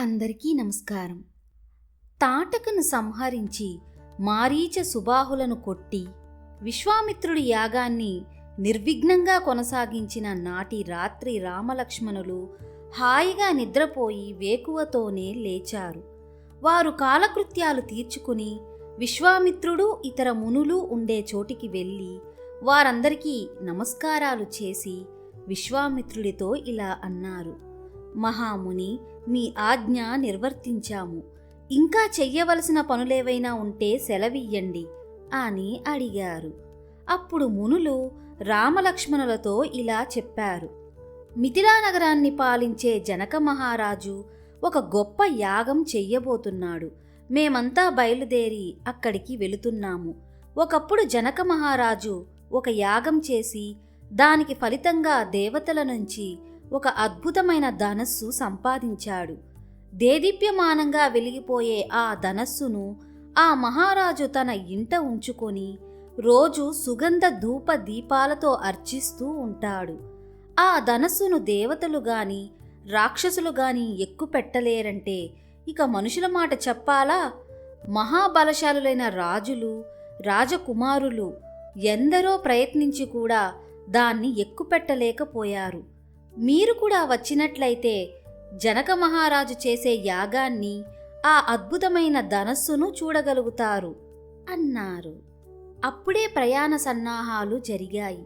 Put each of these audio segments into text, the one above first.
అందరికీ నమస్కారం. తాటకను సంహరించి మారీచ సుబాహులను కొట్టి విశ్వామిత్రుడి యాగాన్ని నిర్విఘ్నంగా కొనసాగించిన నాటి రాత్రి రామలక్ష్మణులు హాయిగా నిద్రపోయి వేకువతోనే లేచారు. వారు కాలకృత్యాలు తీర్చుకుని విశ్వామిత్రుడు ఇతర మునులు ఉండే చోటికి వెళ్ళి వారందరికీ నమస్కారాలు చేసి విశ్వామిత్రుడితో ఇలా అన్నారు. మహాముని మీ ఆజ్ఞ నిర్వర్తించాము. ఇంకా చెయ్యవలసిన పనులేవైనా ఉంటే సెలవియ్యండి అని అడిగారు. అప్పుడు మునులు రామలక్ష్మణులతో ఇలా చెప్పారు. మిథిలా నగరాన్ని పాలించే జనక మహారాజు ఒక గొప్ప యాగం చెయ్యబోతున్నాడు. మేమంతా బయలుదేరి అక్కడికి వెళుతున్నాము. ఒకప్పుడు జనక మహారాజు ఒక యాగం చేసి దానికి ఫలితంగా దేవతల నుంచి ఒక అద్భుతమైన ధనస్సు సంపాదించాడు. దేదీప్యమానంగా వెలిగిపోయే ఆ ధనస్సును ఆ మహారాజు తన ఇంట ఉంచుకొని రోజు సుగంధ ధూప దీపాలతో అర్చిస్తూ ఉంటాడు. ఆ ధనస్సును దేవతలు గాని రాక్షసులు గాని ఎక్కుపెట్టలేరంటే ఇక మనుషుల మాట చెప్పాలా? మహాబలశాలులైన రాజులు రాజకుమారులు ఎందరో ప్రయత్నించి కూడా దాన్ని ఎక్కుపెట్టలేకపోయారు మీరు కూడా వచ్చినట్లయితే జనక మహారాజు చేసే యాగాన్ని ఆ అద్భుతమైన ధనస్సును చూడగలుగుతారు అన్నారు. అప్పుడే ప్రయాణ సన్నాహాలు జరిగాయి.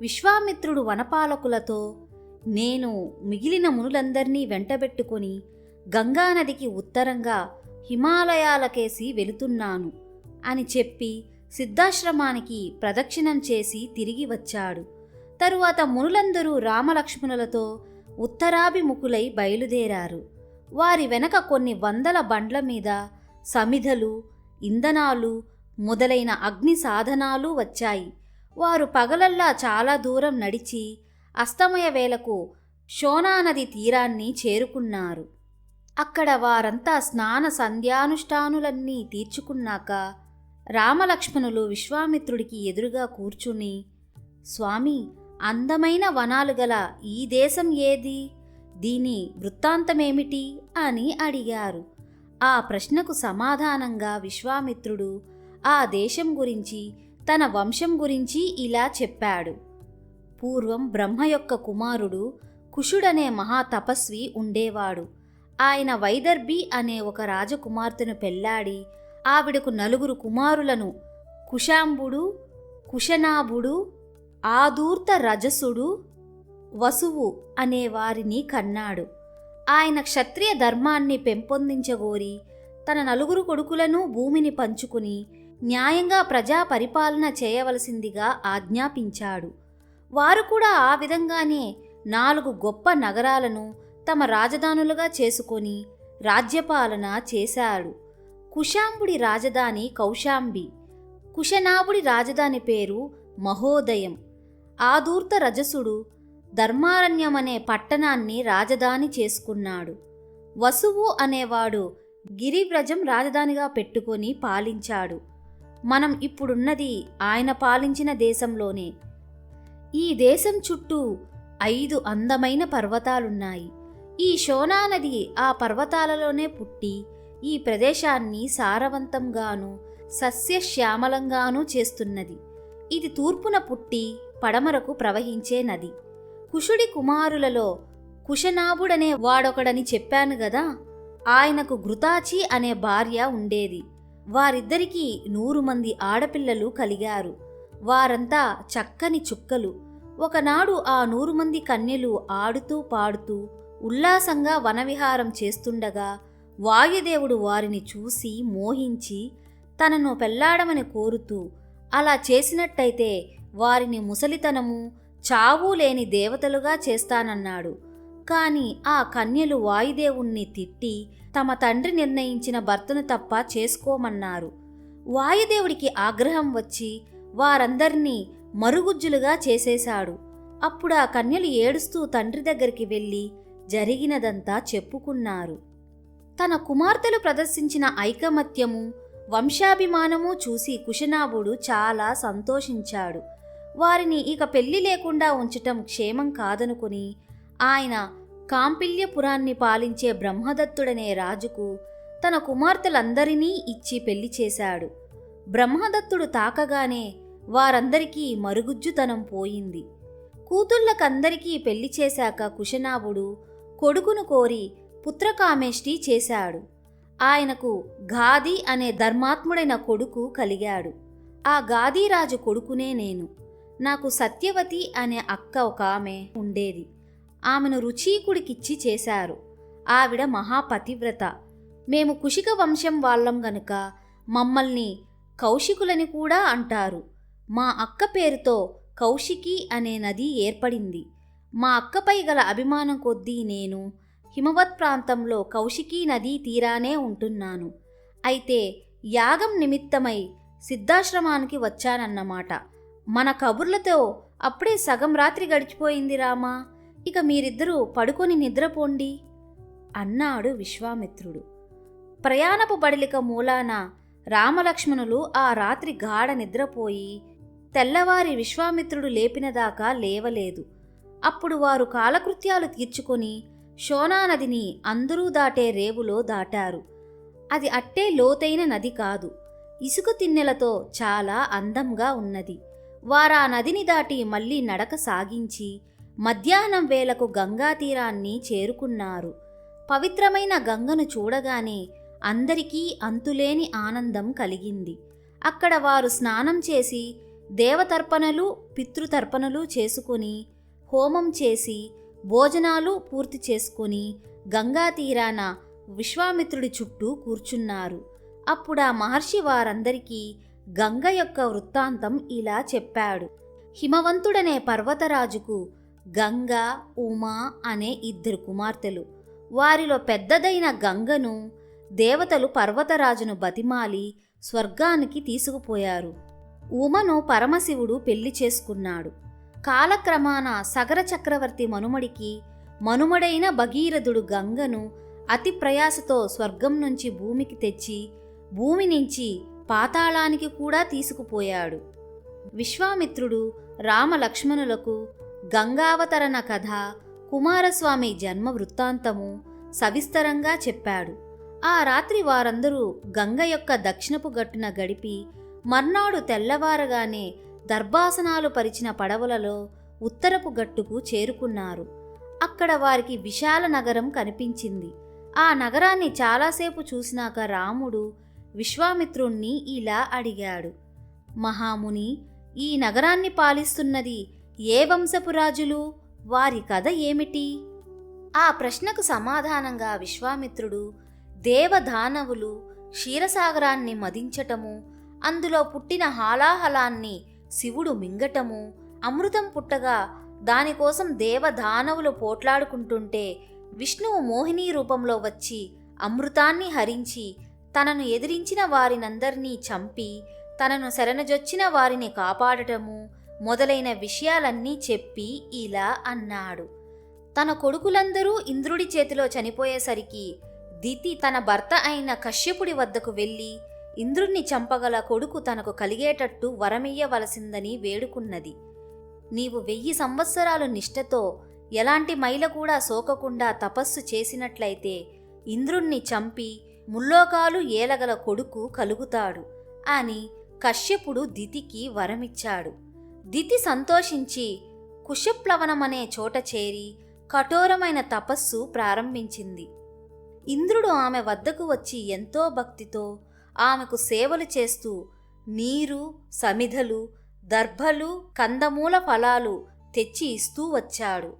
విశ్వామిత్రుడు వనపాలకులతో నేను మిగిలిన మునులందర్నీ వెంటబెట్టుకొని గంగానదికి ఉత్తరంగా హిమాలయాలకేసి వెళుతున్నాను అని చెప్పి సిద్ధాశ్రమానికి ప్రదక్షిణం చేసి తిరిగి వచ్చాడు. తరువాత మునులందరూ రామలక్ష్మణులతో ఉత్తరాభిముఖులై బయలుదేరారు. వారి వెనక కొన్ని వందల బండ్ల మీద సమిధలు ఇంధనాలు మొదలైన అగ్ని సాధనాలు వచ్చాయి. వారు పగలల్లా చాలా దూరం నడిచి అస్తమయ వేళకు శోనానది తీరాన్ని చేరుకున్నారు. అక్కడ వారంతా స్నాన సంధ్యానుష్ఠానులన్నీ తీర్చుకున్నాక రామలక్ష్మణులు విశ్వామిత్రుడికి ఎదురుగా కూర్చుని స్వామి అందమైన వనాలు గల ఈ దేశం ఏది? దీని వృత్తాంతమేమిటి? అని అడిగారు. ఆ ప్రశ్నకు సమాధానంగా విశ్వామిత్రుడు ఆ దేశం గురించి తన వంశం గురించి ఇలా చెప్పాడు. పూర్వం బ్రహ్మ యొక్క కుమారుడు కుషుడనే మహాతపస్వి ఉండేవాడు. ఆయన వైదర్భి అనే ఒక రాజకుమార్తెను పెళ్ళాడి ఆవిడకు నలుగురు కుమారులను కుశాంబుడు కుశనాభుడు ఆదూర్త రజసుడు వసువు అనే వారిని కన్నాడు. ఆయన క్షత్రియ ధర్మాన్ని పెంపొందించగోరి తన నలుగురు కొడుకులను భూమిని పంచుకుని న్యాయంగా ప్రజా పరిపాలన చేయవలసిందిగా ఆజ్ఞాపించాడు. వారు కూడా ఆ విధంగానే నాలుగు గొప్ప నగరాలను తమ రాజధానులుగా చేసుకొని రాజ్యపాలన చేశాడు కుశాంబుడి రాజధాని కౌశాంబి కుశనాభుడి రాజధాని పేరు మహోదయం. ఆదూర్త రజసుడు ధర్మారణ్యమనే పట్టణాన్ని రాజధాని చేసుకున్నాడు. వసువు అనేవాడు గిరివ్రజం రాజధానిగా పెట్టుకొని పాలించాడు. మనం ఇప్పుడున్నది ఆయన పాలించిన దేశంలోనే. ఈ దేశం చుట్టూ ఐదు అందమైన పర్వతాలున్నాయి. ఈ శోనా నది ఆ పర్వతాలలోనే పుట్టి ఈ ప్రదేశాన్ని సారవంతంగాను సస్యశ్యామలంగానూ చేస్తున్నది. ఇది తూర్పున పుట్టి పడమరకు ప్రవహించే నది. కుషుడి కుమారులలో కుశనాభుడనే వాడొకడని చెప్పాను గదా ఆయనకు ఘృతాచి అనే భార్య ఉండేది. వారిద్దరికీ నూరు మంది ఆడపిల్లలు కలిగారు. వారంతా చక్కని చుక్కలు. ఒకనాడు ఆ నూరు మంది కన్యలు ఆడుతూ పాడుతూ ఉల్లాసంగా వనవిహారం చేస్తుండగా వాయుదేవుడు వారిని చూసి మోహించి తనను పెళ్ళాడమని కోరుతూ అలా చేసినట్టయితే వారిని ముసలితనము చావు లేని దేవతలుగా చేస్తానన్నాడు. కాని ఆ కన్యలు వాయుదేవుణ్ణి తిట్టి తమ తండ్రి నిర్ణయించిన భర్తను తప్ప చేసుకోమన్నారు. వాయుదేవుడికి ఆగ్రహం వచ్చి వారందర్నీ మరుగుజ్జులుగా చేసేశాడు. అప్పుడు ఆ కన్యలు ఏడుస్తూ తండ్రి దగ్గరికి వెళ్ళి జరిగినదంతా చెప్పుకున్నారు. తన కుమార్తెలు ప్రదర్శించిన ఐకమత్యము వంశాభిమానము చూసి కుశనాభుడు చాలా సంతోషించాడు. వారిని ఇక పెళ్ళి లేకుండా ఉంచటం క్షేమం కాదనుకుని ఆయన కాంపిల్యపురాన్ని పాలించే బ్రహ్మదత్తుడనే రాజుకు తన కుమార్తెలందరినీ ఇచ్చి పెళ్ళి చేశాడు. బ్రహ్మదత్తుడు తాకగానే వారందరికీ మరుగుజ్జుతనం పోయింది. కూతుళ్ళకందరికీ పెళ్ళి చేశాక కుశనాభుడు కొడుకును కోరి పుత్రకామేష్టి చేశాడు. ఆయనకు గాది అనే ధర్మాత్ముడైన కొడుకు కలిగాడు. ఆ గాదీరాజు కొడుకునే నేను. నాకు సత్యవతి అనే అక్క ఒక ఆమె ఉండేది. ఆమెను రుచీకుడికిచ్చి చేశారు. ఆవిడ మహాపతివ్రత. మేము కుషిక వంశం వాళ్ళం గనుక మమ్మల్ని కౌశికులని కూడా అంటారు. మా అక్క పేరుతో కౌశికి అనే నది ఏర్పడింది. మా అక్కపై గల అభిమానం కొద్దీ నేను హిమవత్ ప్రాంతంలో కౌశికీ నదీ తీరానే ఉంటున్నాను. అయితే యాగం నిమిత్తమై సిద్ధాశ్రమానికి వచ్చానన్నమాట. మన కబుర్లతో అప్పుడే సగం రాత్రి గడిచిపోయింది రామా. ఇక మీరిద్దరూ పడుకొని నిద్రపోండి అన్నాడు విశ్వామిత్రుడు. ప్రయాణపు బడిలిక మూలాన రామలక్ష్మణులు ఆ రాత్రి గాఢ నిద్రపోయి తెల్లవారి విశ్వామిత్రుడు లేపినదాకా లేవలేదు. అప్పుడు వారు కాలకృత్యాలు తీర్చుకొని శోనానదిని అందరూ దాటే రేవులో దాటారు. అది అట్టే లోతైన నది కాదు ఇసుక తిన్నెలతో చాలా అందంగా ఉన్నది. వారా నదిని దాటి మళ్ళీ నడక సాగించి మధ్యాహ్నం వేళకు గంగా తీరాన్ని చేరుకున్నారు. పవిత్రమైన గంగను చూడగానే అందరికీ అంతులేని ఆనందం కలిగింది. అక్కడ వారు స్నానం చేసి దేవతర్పణలు పితృతర్పణలు చేసుకుని హోమం చేసి భోజనాలు పూర్తి చేసుకొని గంగా తీరాన విశ్వామిత్రుడి చుట్టూ కూర్చున్నారు. అప్పుడు ఆ మహర్షి వారందరికీ గంగ యొక్క వృత్తాంతం ఇలా చెప్పాడు. హిమవంతుడనే పర్వతరాజుకు గంగ ఉమా అనే ఇద్దరు కుమార్తెలు. వారిలో పెద్దదైన గంగను దేవతలు పర్వతరాజును బతిమాలి స్వర్గానికి తీసుకుపోయారు. ఉమను పరమశివుడు పెళ్ళి చేసుకున్నాడు. కాలక్రమాన సగర చక్రవర్తి మనుమడికి మనుమడైన భగీరథుడు గంగను అతి ప్రయాసతో స్వర్గం నుంచి భూమికి తెచ్చి భూమి నుంచి పాతాళానికి కూడా తీసుకుపోయాడు. విశ్వామిత్రుడు రామలక్ష్మణులకు గంగావతరణ కథ కుమారస్వామి జన్మ వృత్తాంతము సవిస్తరంగా చెప్పాడు. ఆ రాత్రి వారందరూ గంగ యొక్క దక్షిణపు గట్టున గడిపి మర్నాడు తెల్లవారగానే దర్భాసనాలు పరిచిన పడవలలో ఉత్తరపు గట్టుకు చేరుకున్నారు. అక్కడ వారికి విశాల నగరం కనిపించింది. ఆ నగరాన్ని చాలాసేపు చూసినాక రాముడు విశ్వామిత్రుణ్ణి ఇలా అడిగాడు. మహాముని ఈ నగరాన్ని పాలిస్తున్నది ఏ వంశపు రాజులు వారి కథ ఏమిటి? ఆ ప్రశ్నకు సమాధానంగా విశ్వామిత్రుడు దేవదానవులు క్షీరసాగరాన్ని మదించటము అందులో పుట్టిన హాలాహలాన్ని శివుడు మింగటము అమృతం పుట్టగా దానికోసం దేవదానవులు పోట్లాడుకుంటుంటే విష్ణువు మోహిని రూపంలో వచ్చి అమృతాన్ని హరించి తనను ఎదిరించిన వారినందరినీ చంపి తనను శరణజొచ్చిన వారిని కాపాడటము మొదలైన విషయాలన్నీ చెప్పి ఇలా అన్నాడు. తన కొడుకులందరూ ఇంద్రుడి చేతిలో చనిపోయేసరికి దితి తన భర్త అయిన కశ్యపుడి వద్దకు వెళ్ళి ఇంద్రుణ్ణి చంపగల కొడుకు తనకు కలిగేటట్టు వరమియ్యవలసిందని వేడుకున్నది. నీవు వెయ్యి సంవత్సరాలు నిష్ఠతో ఎలాంటి మైల కూడా సోకకుండా తపస్సు చేసినట్లయితే ఇంద్రుణ్ణి చంపి ముల్లోకాలు ఏలగల కొడుకు కలుగుతాడు అని కశ్యపుడు దితికి వరమిచ్చాడు. దితి సంతోషించి కుశప్లవనమనే చోట చేరి కఠోరమైన తపస్సు ప్రారంభించింది. ఇంద్రుడు ఆమె వద్దకు వచ్చి ఎంతో భక్తితో ఆమెకు సేవలు చేస్తూ నీరు సమిధలు దర్భలు కందమూల ఫలాలు తెచ్చి ఇస్తూ వచ్చాడు.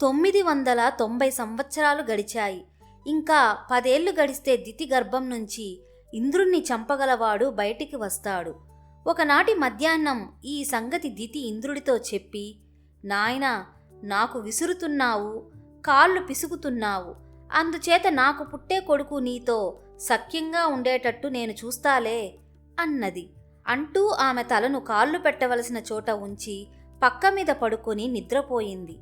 తొమ్మిది వందల తొంభై సంవత్సరాలు గడిచాయి. ఇంకా పదేళ్ళు గడిస్తే దితి గర్భం నుంచి ఇంద్రుణ్ణి చంపగలవాడు బయటికి వస్తాడు. ఒకనాటి మధ్యాహ్నం ఈ సంగతి దితి ఇంద్రుడితో చెప్పి నాయనా నాకు విసురుతున్నావు కాళ్ళు పిసుకుతున్నావు. అందుచేత నాకు పుట్టే కొడుకు నీతో సఖ్యంగా ఉండేటట్టు నేను చూస్తాలే అన్నది. అంటూ ఆమె తలను కాళ్ళు పెట్టవలసిన చోట ఉంచి పక్క మీద పడుకొని నిద్రపోయింది.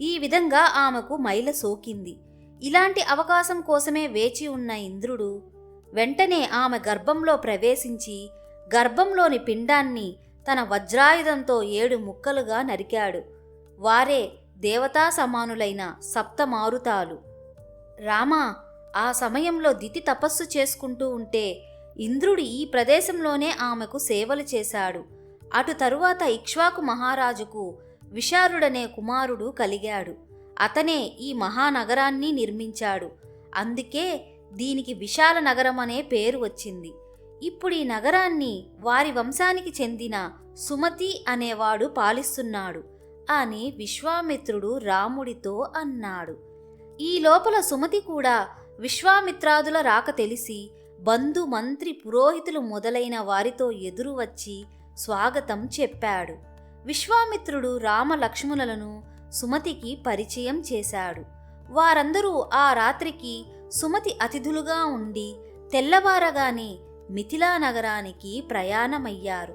ఈ విధంగా ఆమెకు మైల సోకింది. ఇలాంటి అవకాశం కోసమే వేచి ఉన్న ఇంద్రుడు వెంటనే ఆమె గర్భంలో ప్రవేశించి గర్భంలోని పిండాన్ని తన వజ్రాయుధంతో ఏడు ముక్కలుగా నరికాడు. వారే దేవతా సమానులైన సప్త మారుతాలు రామా ఆ సమయంలో దితి తపస్సు చేసుకుంటూ ఉంటే ఇంద్రుడు ఈ ప్రదేశంలోనే ఆమెకు సేవలు చేశాడు. అటు తరువాత ఇక్ష్వాకు మహారాజుకు విశారుడనే కుమారుడు కలిగాడు. అతనే ఈ మహానగరాన్ని నిర్మించాడు. అందుకే దీనికి విశాల నగరం అనే పేరు వచ్చింది. ఇప్పుడు ఈ నగరాన్ని వారి వంశానికి చెందిన సుమతి అనేవాడు పాలిస్తున్నాడు. అని విశ్వామిత్రుడు రాముడితో అన్నాడు. ఈ లోపల సుమతి కూడా విశ్వామిత్రాదుల రాక తెలిసి బంధు మంత్రి పురోహితులు మొదలైన వారితో ఎదురు వచ్చి స్వాగతం చెప్పాడు. విశ్వామిత్రుడు రామలక్ష్మణులను సుమతికి పరిచయం చేశాడు. వారందరూ ఆ రాత్రికి సుమతి అతిథులుగా ఉండి తెల్లవారగానే మిథిలా నగరానికి ప్రయాణమయ్యారు.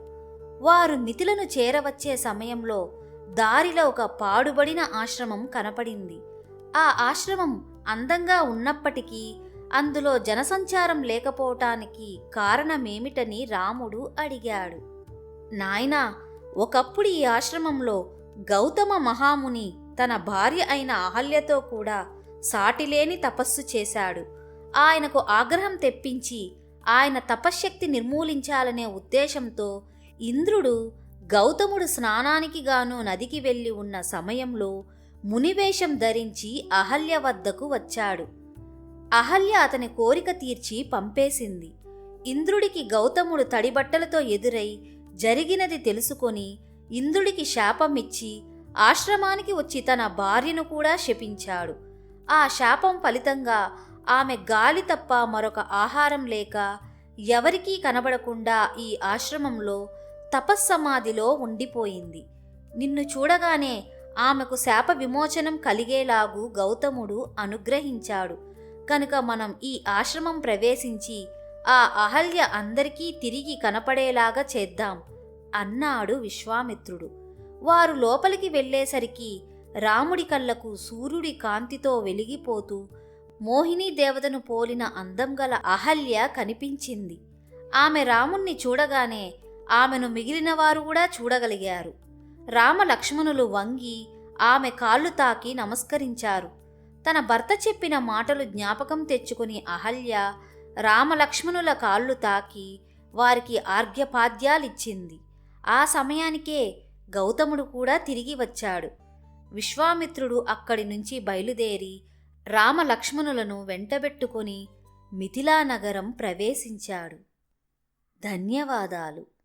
వారు మిథిలను చేరవచ్చే సమయంలో దారిలో ఒక పాడుబడిన ఆశ్రమం కనపడింది. ఆ ఆశ్రమం అందంగా ఉన్నప్పటికీ అందులో జనసంచారం లేకపోవటానికి కారణమేమిటని రాముడు అడిగాడు. నాయనా ఒకప్పుడు ఈ ఆశ్రమంలో గౌతమ మహాముని తన భార్య అయిన అహల్యతో కూడా సాటిలేని తపస్సు చేశాడు. ఆయనకు ఆగ్రహం తెప్పించి ఆయన తపశ్శక్తి నిర్మూలించాలనే ఉద్దేశంతో ఇంద్రుడు గౌతముడు స్నానానికి గాను నదికి వెళ్ళి ఉన్న సమయంలో మునివేషం ధరించి అహల్య వద్దకు వచ్చాడు. అహల్య అతని కోరిక తీర్చి పంపేసింది. ఇంద్రుడికి గౌతముడు తడిబట్టలతో ఎదురై జరిగినది తెలుసుకొని ఇంద్రుడికి శాపమిచ్చి ఆశ్రమానికి వచ్చి తన భార్యను కూడా శపించాడు. ఆ శాపం ఫలితంగా ఆమె గాలి తప్ప మరొక ఆహారం లేక ఎవరికీ కనబడకుండా ఈ ఆశ్రమంలో తపస్సమాధిలో ఉండిపోయింది. నిన్ను చూడగానే ఆమెకు శాప విమోచనం కలిగేలాగు గౌతముడు అనుగ్రహించాడు. కనుక మనం ఈ ఆశ్రమం ప్రవేశించి ఆ అహల్య అందరికీ తిరిగి కనపడేలాగా చేద్దాం. అన్నాడు విశ్వామిత్రుడు. వారు లోపలికి వెళ్ళేసరికి రాముడి కళ్ళకు సూర్యుడి కాంతితో వెలిగిపోతూ మోహిని దేవతను పోలిన అందం గల అహల్య కనిపించింది. ఆమె రాముణ్ణి చూడగానే ఆమెను మిగిలిన వారు కూడా చూడగలిగారు. రామ లక్ష్మణులు వంగి ఆమె కాళ్ళు తాకి నమస్కరించారు. తన భర్త చెప్పిన మాటలు జ్ఞాపకం తెచ్చుకుని అహల్య రామలక్ష్మణుల కాళ్ళు తాకి వారికి ఆర్ఘ్యపాద్యాలిచ్చింది. ఆ సమయానికే గౌతముడు కూడా తిరిగి వచ్చాడు. విశ్వామిత్రుడు అక్కడి నుంచి బయలుదేరి రామలక్ష్మణులను వెంటబెట్టుకొని మిథిలా నగరం ప్రవేశించాడు. ధన్యవాదాలు.